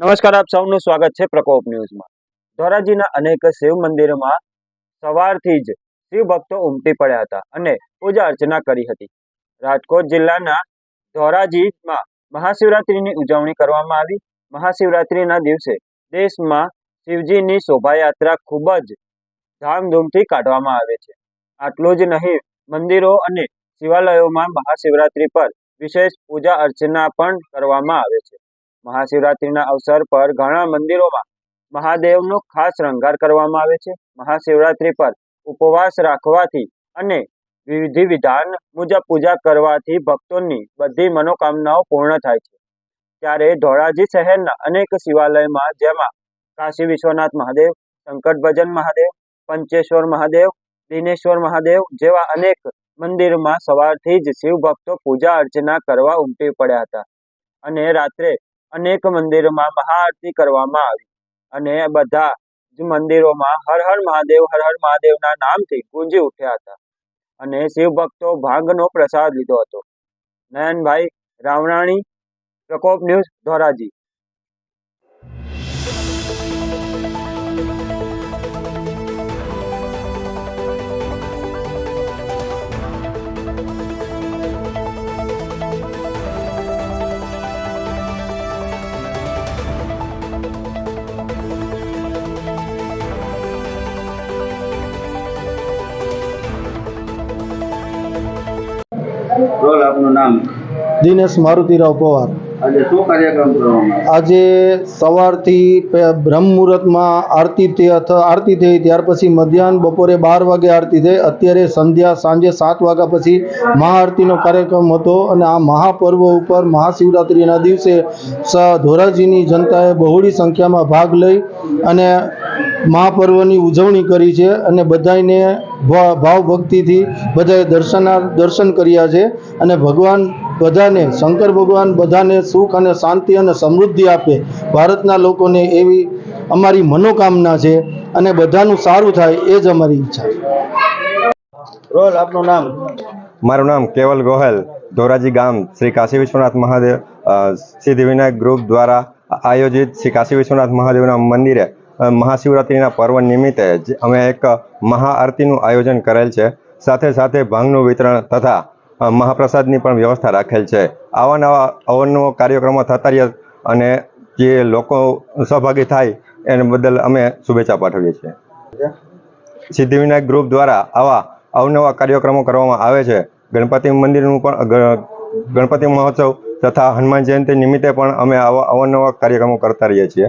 નમસ્કાર, આપ સૌનું સ્વાગત છે પ્રકોપ ન્યૂઝમાં. ધોરાજીના અનેક શિવ મંદિરોમાં સવારથી જ શિવ ભક્તો ઉમટી પડ્યા હતા અને પૂજા અર્ચના કરી હતી. રાજકોટ જિલ્લાના ધોરાજીમાં મહાશિવરાત્રિની ઉજવણી કરવામાં આવી. મહાશિવરાત્રિના દિવસે દેશમાં શિવજીની શોભાયાત્રા ખૂબ જ ધામધૂમથી કાઢવામાં આવે છે. આટલું જ નહીં, મંદિરો અને શિવાલયોમાં મહાશિવરાત્રિ પર વિશેષ પૂજા અર્ચના પણ કરવામાં આવે છે. મહાશિવરાત્રિના અવસર પર ઘણા મંદિરોમાં મહાદેવનો ખાસ શૃંગાર કરવામાં આવે છે. મહાશિવરાત્રિ પર ઉપવાસ રાખવાથી અને વિધિ વિધાન મુજબ પૂજા કરવાથી ભક્તોની બધી મનોકામનાઓ પૂર્ણ થાય છે. ત્યારે ધોરાજી શહેરના અનેક શિવાલયમાં જેમાં કાશી વિશ્વનાથ મહાદેવ સંકટ ભજન મહાદેવ, પંચેશ્વર મહાદેવ, દિનેશ્વર મહાદેવ જેવા અનેક મંદિરમાં સવારથી જ શિવ ભક્તો પૂજા અર્ચના કરવા ઉમટી પડ્યા હતા. અને રાત્રે અનેક મંદિરોમાં મહાઆરતી કરવામાં આવી. અને બધા જ મંદિરોમાં હર હર મહાદેવ, હર હર મહાદેવના નામથી ગુંજી ઉઠ્યા હતા. અને શિવ ભક્તો ભાંગનો પ્રસાદ લીધો હતો. નયનભાઈ રાવણાણી, પ્રકોપ ન્યૂઝ ધોરાજી. રોલ આપનું નામ? દિનેશ મારુતિરાવ પવાર. આજે શું કાર્યક્રમ કરવામાં આજે સવારથી બ્રહ્મ મુહૂર્તમાં આરતી થઈ આરતી થઈ ત્યાર પછી મધ્યાહન બપોરે બાર વાગે આરતી થઈ અત્યારે સંધ્યા સાંજે સાત વાગ્યા પછી મહાઆરતીનો કાર્યક્રમ હતો અને આ મહાપર્વ ઉપર મહાશિવરાત્રિના દિવસે ધોરાજીની જનતાએ બહોળી સંખ્યામાં ભાગ લઈ અને મહાપર્વની ઉજવણી કરી છે અને બધાને ભા- ભાવ ભક્તિથી બધાએ દર્શના દર્શન કર્યા છે અને ભગવાન બધાને શંકર ભગવાન બધાને સુખ અને શાંતિ અને સમૃદ્ધિ આપે. ભારતના લોકોને એવી અમારી મનોકામના છે અને બધાનું સારું થાય એ જ અમારી ઈચ્છા છે. રોલ આપનું નામ? મારું નામ કેવલ ગોહેલ. ધોરાજી ગામ શ્રી કાશી વિશ્વનાથ મહાદેવ સિદ્ધિવિનાયક ગ્રુપ દ્વારા આયોજિત શ્રી કાશી વિશ્વનાથ મહાદેવના મંદિરે મહાશિવરાત્રિના પર્વ નિમિત્તે અમે એક મહાઆરતીનું આયોજન કરેલ છે. સાથે સાથે ભાંગનું વિતરણ તથા મહાપ્રસાદની પણ વ્યવસ્થા રાખેલ છે. આવા નવા અવનવો કાર્યક્રમો થતા રહ્યા અને જે લોકો સહભાગી થાય, એને બદલ અમે શુભેચ્છા પાઠવીએ છીએ. સિદ્ધિવિનાયક ગ્રુપ દ્વારા આવા અવનવા કાર્યક્રમો કરવામાં આવે છે. ગણપતિ મંદિરનું પણ ગણપતિ મહોત્સવ તથા હનુમાન જયંતિ નિમિત્તે પણ અમે આવા અવનવા કાર્યક્રમો કરતા રહીએ છીએ.